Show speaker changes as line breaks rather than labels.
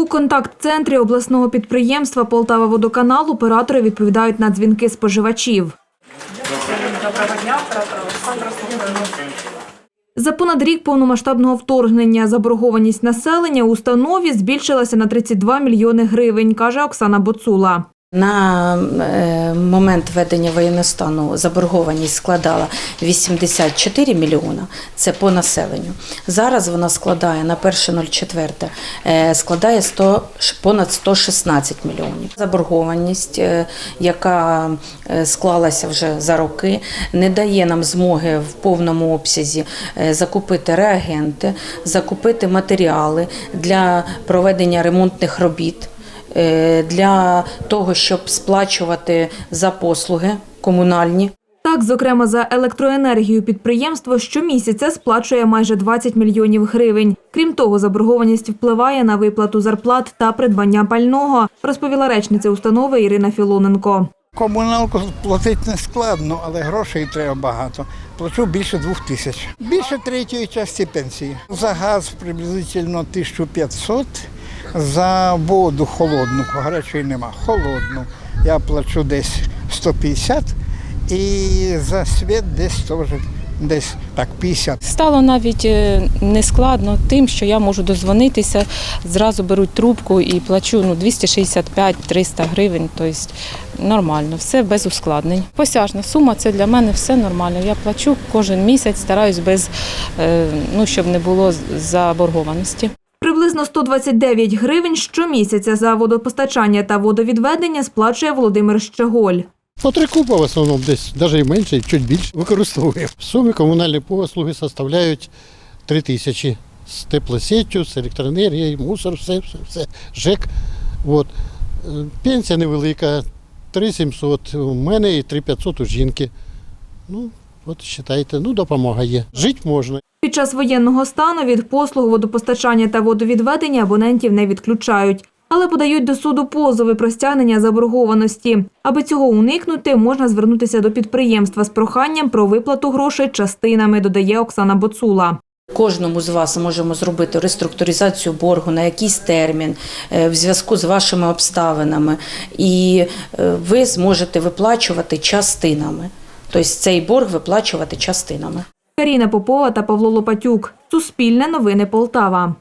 У контакт-центрі обласного підприємства Полтава водоканал оператори відповідають на дзвінки споживачів. За понад рік повномасштабного вторгнення заборгованість населення у установі збільшилася на 32 мільйони гривень, каже Оксана Боцула.
На е, момент введення воєнного стану заборгованість складала 84 мільйона. Це по населенню. Зараз вона складає на 1.04 е, складає 100, ш- понад 116 мільйонів. Заборгованість, е, яка склалася вже за роки, не дає нам змоги в повному обсязі закупити реагенти, закупити матеріали для проведення ремонтних робіт для того, щоб сплачувати за послуги комунальні.
Так, зокрема, за електроенергію підприємство щомісяця сплачує майже 20 мільйонів гривень. Крім того, заборгованість впливає на виплату зарплат та придбання пального, розповіла речниця установи Ірина Філоненко.
Комуналку платити не складно, але грошей треба багато. Плачу більше двох тисяч. Більше третьої частини пенсії. За газ приблизно 1500, за воду холодну, гарячої нема, холодну. Я плачу десь 150 і за світ десь теж десь так 50.
Стало навіть е, нескладно тим, що я можу дозвонитися, зразу беруть трубку і плачу ну, 265-300 гривень, тобто нормально, все без ускладнень. Посяжна сума це для мене все нормально. Я плачу кожен місяць, стараюсь без, е, ну, щоб не було заборгованості.
Приблизно 129 гривень щомісяця за водопостачання та водовідведення сплачує Володимир Щеголь.
По три купа в основному десь, навіть і менше, і чуть більше використовуємо. В сумі комунальні послуги составляють 3 тисячі з теплосеттю, з електроенергією, мусор, все, все, все, ЖЕК. От. Е, Пенсія невелика, 3 700 у мене і 3 500 у жінки. Ну, от вважайте, ну допомога є. Жити можна.
Під час воєнного стану від послуг водопостачання та водовідведення абонентів не відключають, але подають до суду позови про стягнення заборгованості. Аби цього уникнути, можна звернутися до підприємства з проханням про виплату грошей частинами, додає Оксана Боцула.
Кожному з вас можемо зробити реструктуризацію боргу на якийсь термін е, в зв'язку з вашими обставинами, і е, ви зможете виплачувати частинами. Тобто цей борг виплачувати частинами.
Каріна Попова та Павло Лопатюк. Суспільне новини Полтава.